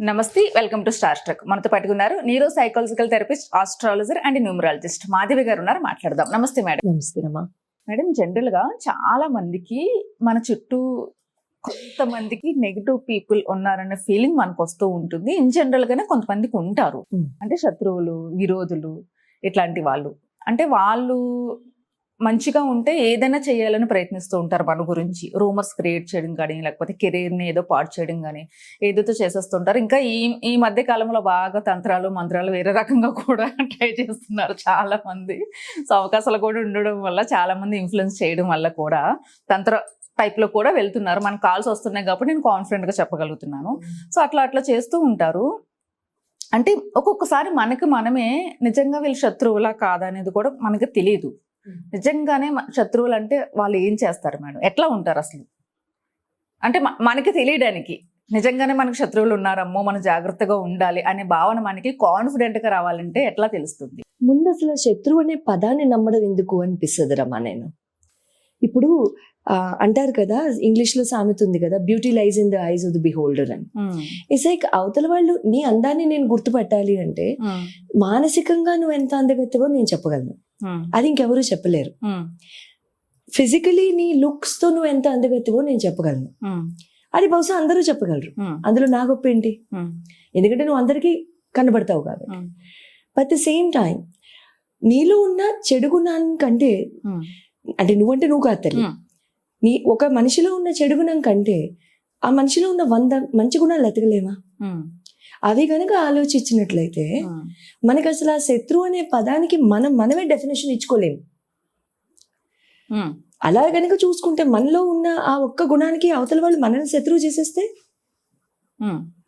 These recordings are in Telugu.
నమస్తే వెల్కమ్ టు స్టార్ ట్రక్. మనతో పట్టుకున్నారు neuro psychological therapist astrologer and numerologist Madhavi గారు ఉన్నారు. మాట్లాడదాం. నమస్తే మేడం. నమస్తే అమ్మా మేడం జనరల్గా చాలా మందికి మన చుట్టూ కొంతమందికి నెగిటివ్ పీపుల్ ఉన్నారన్న ఫీలింగ్ మనకు వస్తూ ఉంటుంది. ఇన్ జనరల్ గానే కొంతమందికి ఉంటారు. అంటే శత్రువులు విరోధులు ఇట్లాంటి వాళ్ళు. అంటే వాళ్ళు మంచిగా ఉంటే ఏదైనా చేయాలని ప్రయత్నిస్తూ ఉంటారు మన గురించి. రూమర్స్ క్రియేట్ చేయడం కానీ లేకపోతే కెరీర్ని ఏదో పాడు చేయడం కానీ ఏదైతే చేసేస్తుంటారు. ఇంకా ఈ ఈ మధ్య కాలంలో బాగా తంత్రాలు మంత్రాలు వేరే రకంగా కూడా ట్రై చేస్తున్నారు చాలా మంది సో అవకాశాలు కూడా ఉండడం వల్ల చాలా మంది ఇన్ఫ్లుయెన్స్ చేయడం వల్ల కూడా తంత్ర టైప్లో కూడా వెళ్తున్నారు. మనకు కాల్స్ వస్తున్నాయి కాబట్టి నేను కాన్ఫిడెంట్గా చెప్పగలుగుతున్నాను. సో అట్లా అట్లా చేస్తూ ఉంటారు. అంటే ఒక్కొక్కసారి మనకి మనమే నిజంగా వీళ్ళు శత్రువులా కాదా అనేది కూడా మనకి తెలియదు. నిజంగానే శత్రువులు అంటే వాళ్ళు ఏం చేస్తారు మేడం? ఎట్లా ఉంటారు అసలు? అంటే మనకి తెలియడానికి. నిజంగానే మనకు శత్రువులు ఉన్నారమ్మో మనం జాగ్రత్తగా ఉండాలి అనే భావన మనకి కాన్ఫిడెంట్గా రావాలంటే ఎట్లా తెలుస్తుంది? ముందు అసలు శత్రువు అనే పదాన్ని నమ్మడం ఎందుకు అనిపిస్తుంది రమ్మా నేను? ఇప్పుడు అంటారు కదా ఇంగ్లీష్లో సామెత ఉంది కదా beauty lies in the eyes of the beholder అని. ఇట్స్ లైక్ అవతల వాళ్ళు నీ అందాన్ని నేను గుర్తుపట్టాలి అంటే మానసికంగా నువ్వు ఎంత అందగత్తవో నేను చెప్పగలను. అది ఇంకెవరూ చెప్పలేరు. ఫిజికలీ నీ లుక్స్తో నువ్వు ఎంత అందగత్తవో నేను చెప్పగలను. అది బహుశా అందరూ చెప్పగలరు. అందులో నా గొప్ప ఏంటి? ఎందుకంటే నువ్వు అందరికీ కనబడతావు కాబట్టి. బట్ ద సేమ్ టైం నీలో ఉన్న చెడు గుణాన్ని కంటే అంటే నువ్వంటే నువ్వు కాదు తల్లి. నీ ఒక మనిషిలో ఉన్న చెడు గుణం కంటే ఆ మనిషిలో ఉన్న వంద మంచి గుణాలు ఎతకలేమా అవి కనుక ఆలోచించినట్లయితే మనకి అసలు ఆ శత్రువు అనే పదానికి మనం మనమే డెఫినేషన్ ఇచ్చుకోలేము అలా కనుక చూసుకుంటే మనలో ఉన్న ఆ ఒక్క గుణానికి అవతల వాళ్ళు మనల్ని శత్రువు చేసేస్తే?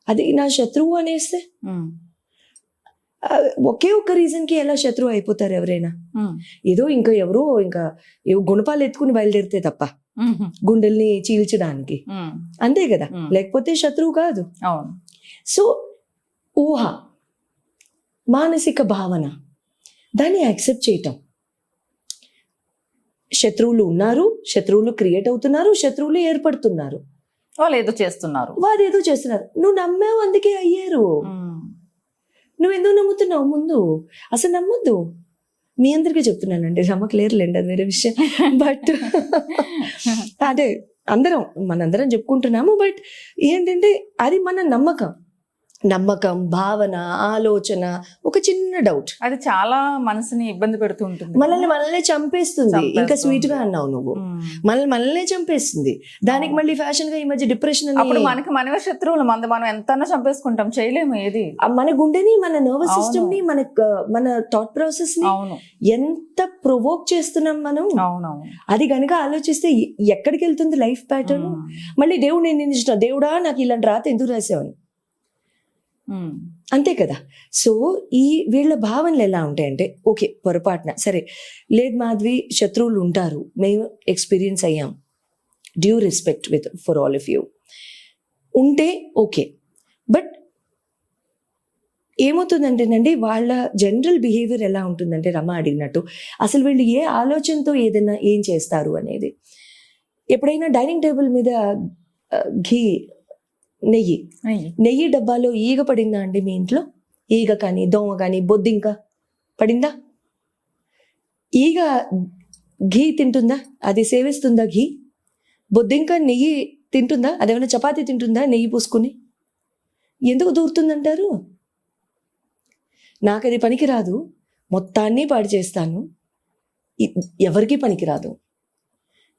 అది నా శత్రువు అనేస్తే? ఒకే ఒక్క రీజన్కి ఎలా శత్రువు అయిపోతారు ఎవరైనా? ఏదో ఇంకా ఎవరో ఇంకా గుణపాలు ఎత్తుకుని బయలుదేరితే తప్ప గుండెల్ని చీల్చడానికి. అంతే కదా. లేకపోతే శత్రువు కాదు. సో ఊహ మానసిక భావన దాన్ని యాక్సెప్ట్ చేయటం. శత్రువులు ఉన్నారు శత్రువులు క్రియేట్ అవుతున్నారు శత్రువులు ఏర్పడుతున్నారు. వాళ్ళు ఏదో చేస్తున్నారు. వారు ఏదో చేస్తున్నారు. నువ్వు నమ్మావు అందుకే అయ్యారు. నువ్వు ఎందుకు నమ్ముతున్నావు? ముందు అసలు నమ్మొద్దు. మీ అందరికీ చెప్తున్నానండి నమ్మకం లేరులేండి అది వేరే విషయం. బట్ అదే అందరం మనందరం చెప్పుకుంటున్నాము బట్ ఏంటంటే అది మన నమ్మకం. నమ్మకం భావన ఆలోచన ఒక చిన్న డౌట్ అది చాలా మనసుని ఇబ్బంది పెడుతూ ఉంటుంది మనల్ని మనల్ని చంపేస్తుంది. ఇంకా. స్వీట్గా అన్నావు నువ్వు. మనల్ని మనల్నే చంపేస్తుంది. దానికి మళ్ళీ ఫ్యాషన్గా ఈ మధ్య డిప్రెషన్ అప్పుడు మనకి మనమే శత్రువులు. మంది మనం ఎంతనా చంపేసుకుంటాం. చేయలేము ఏది. మన గుండెని మన నర్వస్. సిస్టమ్ని మన మన థాట్ ప్రాసెస్ని ఎంత ప్రొవోక్ చేస్తున్నాం మనం? అది కనుక ఆలోచిస్తే ఎక్కడికి వెళ్తుంది లైఫ్ ప్యాటర్న్ మళ్ళీ దేవుడు నేను నిందించిన. దేవుడా నాకు ఇలాంటి రాత ఎందుకు రాసావని ఉమ్. Hmm. అంతే కదా. సో ఈ వీళ్ళ భావనలు ఎలా ఉంటాయంటే ఓకే పొరపాటున సరే లేదు మాధవి శత్రువులు ఉంటారు మేము ఎక్స్పీరియన్స్ అయ్యాం. Due respect with for all of you ఉంటే ఓకే. బట్ ఏమవుతుందంటేనండి వాళ్ళ జనరల్ బిహేవియర్ ఎలా ఉంటుందంటే రమ అడిగినట్టు అసలు వీళ్ళు ఏ ఆలోచనతో ఏదైనా ఏం చేస్తారు అనేది. ఎప్పుడైనా డైనింగ్ టేబుల్ మీద ఘీ నెయ్యి. నెయ్యి. డబ్బాలో ఈగ పడిందా అండి మీ ఇంట్లో? ఈగ కానీ దోమ కానీ బొద్దింక పడిందా? ఈగ ఘీ తింటుందా? అది సేవిస్తుందా ఘీ? బొద్దింక నెయ్యి తింటుందా? అదేమైనా చపాతీ తింటుందా నెయ్యి పూసుకుని? ఎందుకు దూరుతుందంటారు? నాకు అది పనికిరాదు. మొత్తాన్ని పాడు చేస్తాను. ఎవరికీ పనికిరాదు.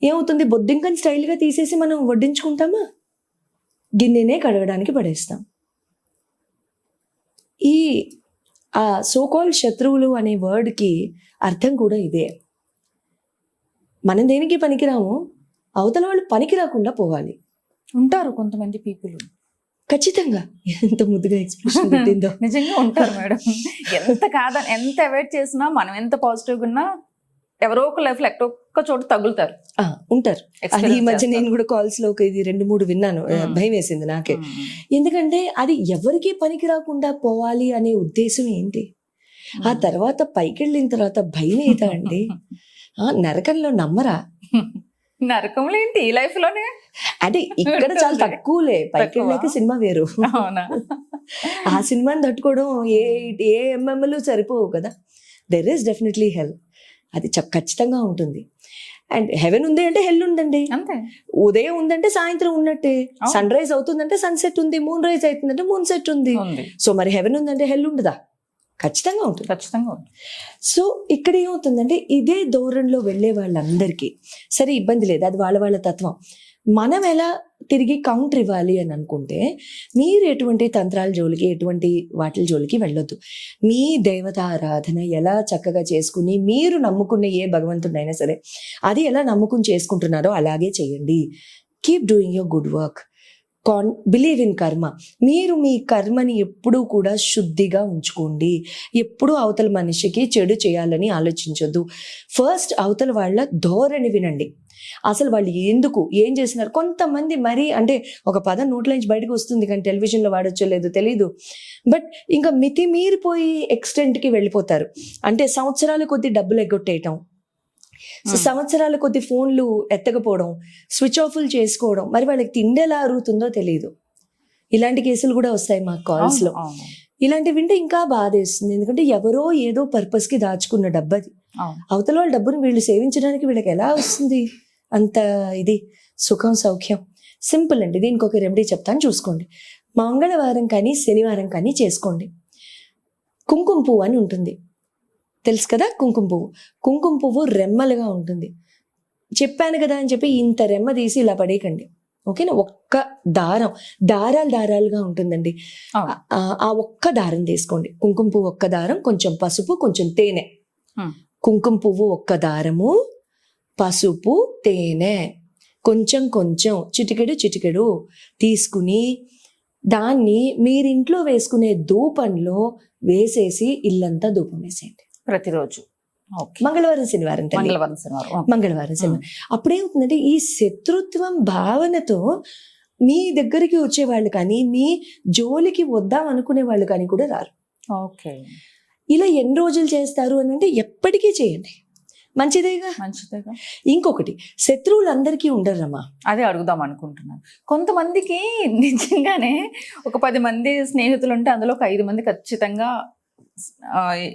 ఏమవుతుంది? బొద్దింకని స్టైల్గా తీసేసి మనం వడ్డించుకుంటామా? గిన్నెనే కడగడానికి పడేస్తాం. ఈ ఆ సోకాల్ శత్రువులు అనే వర్డ్కి అర్థం కూడా ఇదే. మనం దేనికి పనికిరాము అవతల వాళ్ళు పనికి రాకుండా పోవాలి. ఉంటారు కొంతమంది పీపుల్. ఖచ్చితంగా. ఎంత ముద్దుగా ఎక్స్ప్రెషన్ పెట్టిందో. నిజంగా ఉంటారు మేడం. ఎంత కాదని ఎంత అవాయిడ్ చేసినా మనం ఎంత పాజిటివ్ ఉన్నా ఎవరో ఒక లైఫ్లో ఎక్కడో ఒక్క చోట తగులుతారు. ఉంటారు. అది ఈ మధ్య నేను. కూడా కాల్స్లో ఒక ఇది రెండు మూడు విన్నాను. Hmm. భయం వేసింది నాకే. ఉమ్. ఎందుకంటే అది ఎవరికీ పనికి రాకుండా పోవాలి అనే ఉద్దేశం ఏంటి? ఆ తర్వాత పైకి వెళ్ళిన తర్వాత భయం ఏదా అండి? ఆ, నరకంలో నమ్మరా? నరకంలో ఏంటి? ఈ లైఫ్లోనే? అంటే ఇక్కడ చాలా. తక్కువలే. పైకి? వెళ్ళాక సినిమా వేరు. ఆ సినిమాని తట్టుకోవడం ఏ ఏ ఎంఎంలు సరిపోవు కదా. దెర్ ఈస్ డెఫినెట్లీ హెల్ అది ఖచ్చితంగా ఉంటుంది. అండ్ హెవెన్ ఉంది అంటే హెల్ ఉందండి. ఉదయం ఉందంటే సాయంత్రం ఉన్నట్టే. సన్ రైజ్ అవుతుందంటే సన్సెట్ ఉంది మూన్ రైజ్ అవుతుందంటే మూన్ సెట్ ఉంది. సో మరి హెవెన్ ఉందంటే హెల్ ఉండదా? ఖచ్చితంగా ఉంటుంది. ఖచ్చితంగా ఉంది సో ఇక్కడ ఏమవుతుందంటే ఇదే ధోరణిలో వెళ్ళే వాళ్ళందరికీ సరే ఇబ్బంది లేదు. అది వాళ్ళ వాళ్ళ తత్వం. మనం ఎలా తిరిగి కౌంటర్ ఇవ్వాలి అని అనుకుంటే మీరు ఎటువంటి తంత్రాల జోలికి ఎటువంటి వాటిల జోలికి వెళ్ళొద్దు. మీ దేవత ఆరాధన ఎలా చక్కగా చేసుకుని మీరు నమ్ముకున్న ఏ భగవంతుడైనా సరే అది ఎలా నమ్ముకుని చేసుకుంటున్నారో అలాగే చేయండి. Keep doing your good work can believe in karma మీరు మీ కర్మని ఎప్పుడూ కూడా శుద్ధిగా ఉంచుకోండి. ఎప్పుడూ అవతల మనిషికి చెడు చేయాలని ఆలోచించొద్దు. ఫస్ట్ అవతల వాళ్ళ ధోరణి వినండి. అసలు వాళ్ళు ఎందుకు? ఏం చేసినారు కొంతమంది మరీ అంటే ఒక పదం నోట్ల నుంచి బయటకు వస్తుంది కానీ టెలివిజన్లో వాడొచ్చో లేదో తెలీదు. బట్ ఇంకా మితి మీరిపోయి ఎక్స్టెంట్కి వెళ్ళిపోతారు. అంటే సంవత్సరాల కొద్ది డబ్బులు ఎగ్గొట్టేయటం. సంవత్సరాల కొద్ది ఫోన్లు ఎత్తకపోవడం స్విచ్ ఆఫ్లు చేసుకోవడం మరి వాళ్ళకి తిండి ఎలా అరుగుతుందో తెలియదు ఇలాంటి కేసులు కూడా వస్తాయి మా కాల్స్లో అవును, అవును, ఇలాంటివి వింటే ఇంకా బాధేస్తుంది. ఎందుకంటే ఎవరో ఏదో పర్పస్కి దాచుకున్న డబ్బది. అవతల వాళ్ళ డబ్బును వీళ్ళు సేవించడానికి వీళ్ళకి ఎలా వస్తుంది? అంత ఇది సుఖం సౌఖ్యం. సింపుల్ అండి. దీనికి ఒక రెమెడీ చెప్తాను. చూసుకోండి. మంగళవారం కానీ శనివారం కానీ చేసుకోండి. కుంకుమ పువ్వు అని ఉంటుంది. తెలుసు కదా కుంకుమ పువ్వు? కుంకుమ పువ్వు రెమ్మలుగా ఉంటుంది. చెప్పాను కదా అని చెప్పి ఇంత రెమ్మ తీసి ఇలా పడేయకండి. ఓకేనా? ఒక్క దారం. దారాలు దారాలుగా ఉంటుందండి. ఆ- ఒక్క దారం తీసుకోండి. కుంకుమ పువ్వు ఒక్క దారం కొంచెం పసుపు కొంచెం తేనె. కుంకుమ పువ్వు ఒక్క దారము పసుపు తేనె కొంచెం కొంచెం చిటికెడు చిటికెడు తీసుకుని దాన్ని మీరింట్లో వేసుకునే ధూపంలో వేసేసి ఇల్లంతా ధూపం వేసేయండి. ప్రతిరోజు. మంగళవారం శనివారం. మంగళవారం శనివారం. మంగళవారం శనివారం. అప్పుడేమవుతుందంటే ఈ శత్రుత్వం భావనతో మీ దగ్గరికి వచ్చే వాళ్ళు కానీ మీ జోలికి వద్దాం అనుకునే వాళ్ళు కానీ కూడా రారు. ఓకే. ఇలా ఎన్ని రోజులు చేస్తారు అని అంటే ఎప్పటికీ చేయండి. మంచిదేగా? మంచిదేగా. ఇంకొకటి శత్రువులు అందరికీ ఉండరమ్మా. అదే అడుగుదాం అనుకుంటున్నాను కొంతమందికి నిజంగానే ఒక పది మంది స్నేహితులు ఉంటే అందులో ఒక ఐదు మంది ఖచ్చితంగా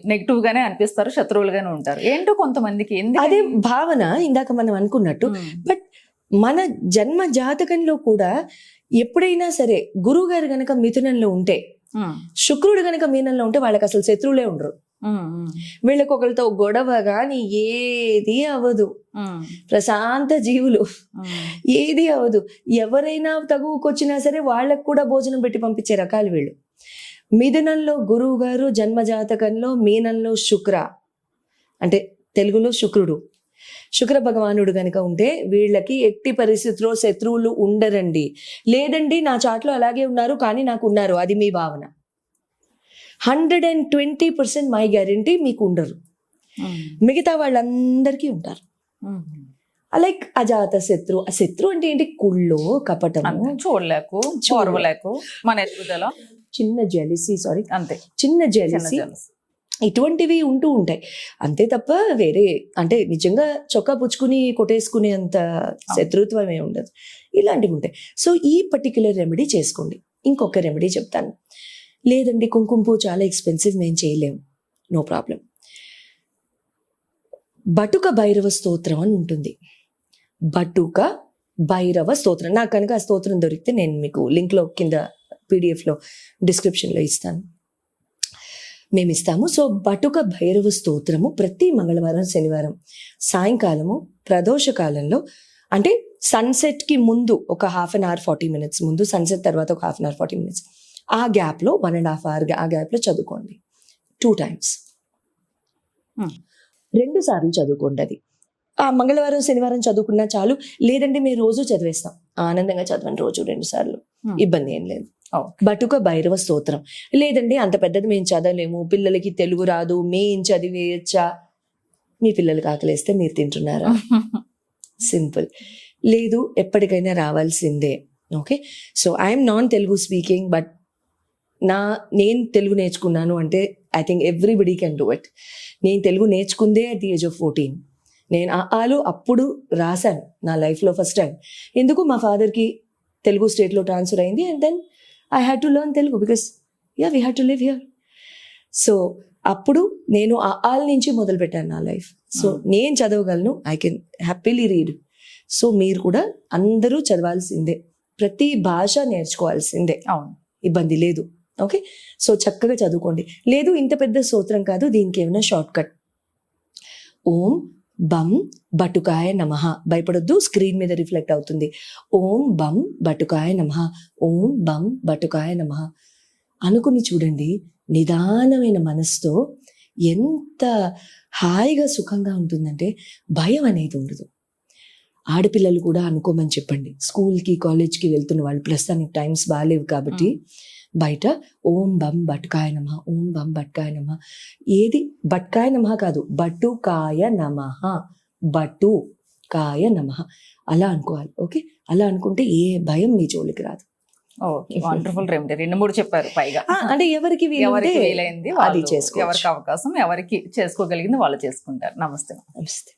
నెగిటివ్ గానే అనిపిస్తారు శత్రువులుగానే ఉంటారు. ఏంటో కొంతమందికి? అదే భావన ఇందాక మనం అనుకున్నట్టు. మన జన్మ జాతకంలో కూడా ఎప్పుడైనా సరే గురువు గారు గనక మిథునంలో ఉంటే శుక్రుడు గనక మీనంలో ఉంటే వాళ్ళకి అసలు శత్రువులే ఉండరు. వీళ్ళకి ఒకరితో గొడవ గాని ఏది అవ్వదు ప్రశాంత జీవులు. ఏది అవ్వదు ఎవరైనా తగువకొచ్చినా సరే వాళ్ళకు కూడా భోజనం పెట్టి పంపించే రకాలు వీళ్ళు. మిథునంలో గురువు గారు జన్మజాతకంలో మీనంలో శుక్ర. అంటే తెలుగులో శుక్రుడు. శుక్ర భగవానుడు గనుక ఉంటే వీళ్ళకి ఎట్టి పరిస్థితిలో శత్రువులు ఉండరండి. లేదండి నా చాట్లో అలాగే ఉన్నారు కానీ నాకు ఉన్నారు. అది మీ భావన. Hundred and twenty percent my guarantee మీకు ఉండరు మిగతా వాళ్ళందరికీ ఉంటారు. లైక్ అజాత శత్రు ఆ శత్రు అంటే ఏంటి? కుళ్ళు కపటము. అంతే చూడలేకు చూడలేకు మన ఎదుగుదల. చిన్న జెలిసి సారీ అంతే. చిన్న జెలిసి. ఇటువంటివి ఉంటూ ఉంటాయి. అంతే తప్ప వేరే అంటే నిజంగా చొక్కా పుచ్చుకుని కొట్టేసుకునే అంత శత్రుత్వం ఏమి ఉండదు. ఇలాంటివి ఉంటాయి. సో ఈ పర్టిక్యులర్ రెమెడీ చేసుకోండి. ఇంకొక రెమెడీ చెప్తాను. లేదండి కుంకుమ పువ్వు చాలా ఎక్స్పెన్సివ్ మేము చేయలేము. నో ప్రాబ్లం బటుక భైరవ స్తోత్రం అని ఉంటుంది. బటుక భైరవ స్తోత్రం. నాకు కనుక ఆ స్తోత్రం దొరికితే నేను మీకు లింక్లో కింద పీడిఎఫ్లో డిస్క్రిప్షన్లో ఇస్తాను. మేము ఇస్తాము. సో బటుక భైరవ స్తోత్రము ప్రతి మంగళవారం శనివారం సాయంకాలము ప్రదోష కాలంలో అంటే సన్సెట్కి ముందు ఒక half an hour forty minutes ముందు సన్సెట్ తర్వాత ఒక half an hour forty minutes ఆ గ్యాప్లో వన్ అండ్ హాఫ్ అవర్ ఆ గ్యాప్లో చదువుకోండి. Two times Hmm. రెండు సార్లు చదువుకోండి అది. ఆ మంగళవారం శనివారం చదువుకున్నా చాలు. లేదంటే మేము రోజు చదివేస్తాం. ఆనందంగా చదవండి రోజు రెండు సార్లు. Hmm. ఇబ్బంది ఏం లేదు. బటుక భైరవ స్తోత్రం. లేదండి అంత పెద్దది మేము చదవలేము. పిల్లలకి తెలుగు రాదు. మేం చదివేయచ్చా మీ పిల్లలకి ఆకలేస్తే మీరు తింటున్నారా? సింపుల్ లేదు ఎప్పటికైనా రావాల్సిందే. Okay so I'm non Telugu speaking but నా నేను తెలుగు నేర్చుకున్నాను అంటే I think everybody can do it నేను Telugu నేర్చుకుందే at the age of fourteen నేను ఆలు అప్పుడు రాశాను నా లైఫ్లో ఫస్ట్ టైం ఎందుకు మా ఫాదర్కి తెలుగు స్టేట్లో ట్రాన్స్ఫర్ అయింది? And then I had to learn Telugu because yeah we have to live here so అప్పుడు నేను ఆ ఆల్ నుంచి మొదలు పెట్టాను నా లైఫ్ సో Mm. నేను చదవగలను I can happily read so మీరు కూడా అందరూ చదవాల్సిందే. ప్రతి భాష నేర్చుకోవాల్సిందే. అవును. ఇబ్బంది లేదు. ఓకే సో చక్కగా చదువుకోండి. లేదు ఇంత పెద్ద సూత్రం కాదు దీనికి ఏమైనా షార్ట్ కట్ ఓం బం బటుకాయ నమ. భయపడొద్దు స్క్రీన్ మీద రిఫ్లెక్ట్ అవుతుంది. ఓం బం బటుకాయ నమ. ఓం బం బటుకాయ నమ. అనుకుని చూడండి నిదానమైన మనసుతో ఎంత హాయిగా సుఖంగా ఉంటుందంటే భయం అనేది ఉండదు. ఆడపిల్లలు కూడా అనుకోమని చెప్పండి. స్కూల్కి కాలేజ్కి వెళ్తున్న వాళ్ళు ప్రస్తుతానికి టైమ్స్ బాగాలేవు కాబట్టి బయట ఓం బం బట్కాయ నమ ఓం బం బట్కాయ నమ. ఏది? బట్కాయ నమ కాదు బటుకాయ నమ. బటు కాయ నమ. అలా అనుకోవాలి ఓకే? అలా అనుకుంటే ఏ భయం మీ జోలికి రాదు. ఓకే వండర్ఫుల్ రెమెడీ రెండు మూడు చెప్పారు పైగా. అంటే ఎవరికి ఎవరికి వీలైంది అది చేసుకోవచ్చు. ఎవరికి అవకాశం ఎవరికి చేసుకోగలిగింది వాళ్ళు చేసుకుంటారు. నమస్తే. నమస్తే.